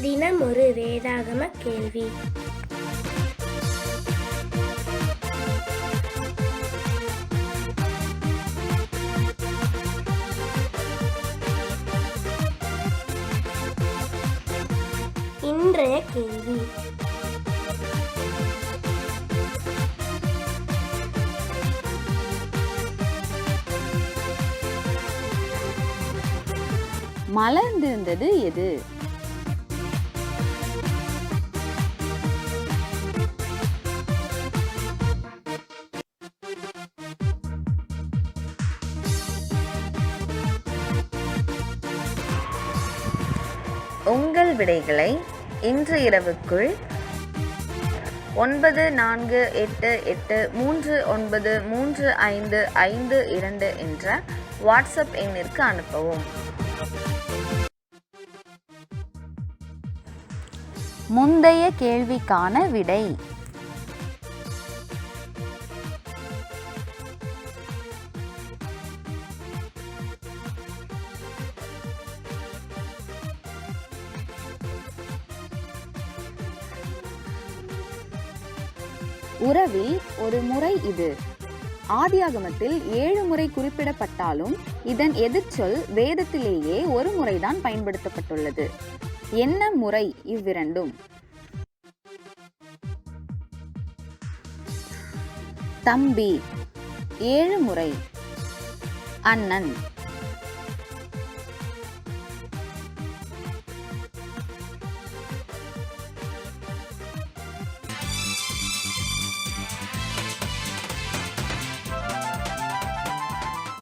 தினம் ஒரு வேதாகம கேள்வி. இன்றைய கேள்வி. மலர்ந்திருந்தது எது? உங்கள் விடைகளை இன்று இரவுக்குள் ஒன்பது நான்கு எட்டு எட்டு மூன்று ஒன்பது மூன்று ஐந்து ஐந்து இரண்டு என்ற வாட்ஸ்அப் எண்ணிற்கு அனுப்பவும். முந்தைய கேள்விக்கான விடை. உறவில் ஒரு முறை இது. ஆதியாகமத்தில் ஏழு முறை குறிப்பிடப்பட்டாலும் இதன் எதிர்ச்சொல் வேதத்திலேயே ஒரு முறைதான் பயன்படுத்தப்பட்டுள்ளது. என்ன முறை இவ்விரண்டும்? தம்பி ஏழு முறை. அண்ணன்